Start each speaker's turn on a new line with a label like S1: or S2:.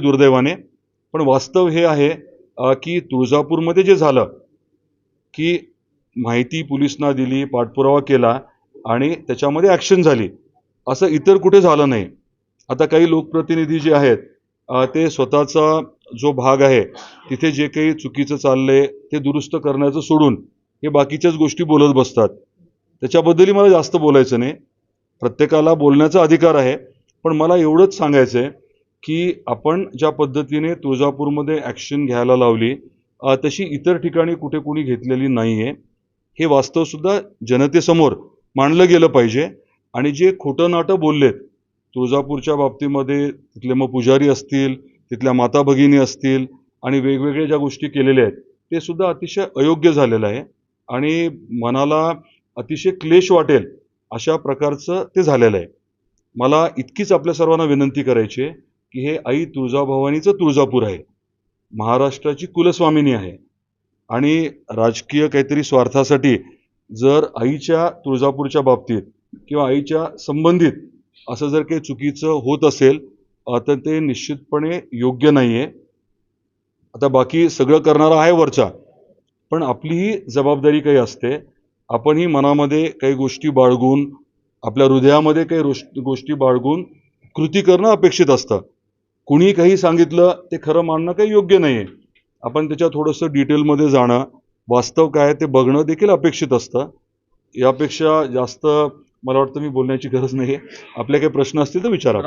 S1: दुर्दैवाने पण वास्तव हे आहे की तुळजापूरमध्ये जे झालं की माहिती पोलिसांना दिली पाठपुरावा केला आणि त्याच्यामध्ये ॲक्शन झाली असं इतर कुठे झालं नाही. आता काही लोकप्रतिनिधी जे आहेत ते स्वतःचा जो भाग आहे तिथे जे काही चुकीचं चाललंय ते दुरुस्त करण्याचं सोडून हे बाकीच्याच गोष्टी बोलत बसतात. त्याच्याबद्दलही मला जास्त बोलायचं नाही. प्रत्येकाला बोलण्याचा अधिकार आहे पण मला एवढंच सांगायचं आहे की आपण ज्या पद्धतीने तुळजापूरमध्ये ॲक्शन घ्यायला लावली तशी इतर ठिकाणी कुठे कुणी घेतलेली नाही आहे हे वास्तवसुद्धा जनतेसमोर मांडलं गेलं पाहिजे. आणि जे खोटं नाटं बोललेत तुळजापूरच्या बाबतीमध्ये तिथले मग पुजारी असतील तिथल्या माता भगिनी असतील आणि वेगवेगळ्या ज्या गोष्टी केलेल्या आहेत ते सुद्धा अतिशय अयोग्य झालेलं आहे. आणि मनाला अतिशय क्लेश वाटेल अशा प्रकारचं ते झालेलं आहे. मला इतकीच आपल्या सर्वांना विनंती करायची आहे. की हे आई तुळजाभवानीचं तुळजापूर आहे. महाराष्ट्राची कुलस्वामिनी आहे. आणि राजकीय काहीतरी स्वार्थासाठी जर आईच्या तुळजापूरच्या बाबतीत किंवा आईच्या संबंधित असं जर काही चुकीचं होत असेल तर ते निश्चितपणे योग्य नाही आहे आता बाकी सगळं करणारा आहे वरचा. पण आपलीही जबाबदारी काही असते. आपणही मनामध्ये काही गोष्टी बाळगून आपल्या हृदयामध्ये काही रोष गोष्टी बाळगून कृती करणं अपेक्षित असतं. कुणी काही सांगितलं ते खरं मानणं काही योग्य नाही आहे आपण त्याच्या थोडंसं डिटेलमध्ये जाणं वास्तव काय ते बघणं देखील अपेक्षित असतं. यापेक्षा जास्त मला वाटतं मी बोलण्याची गरज नाही आहे आपले काही प्रश्न असतील तर विचारा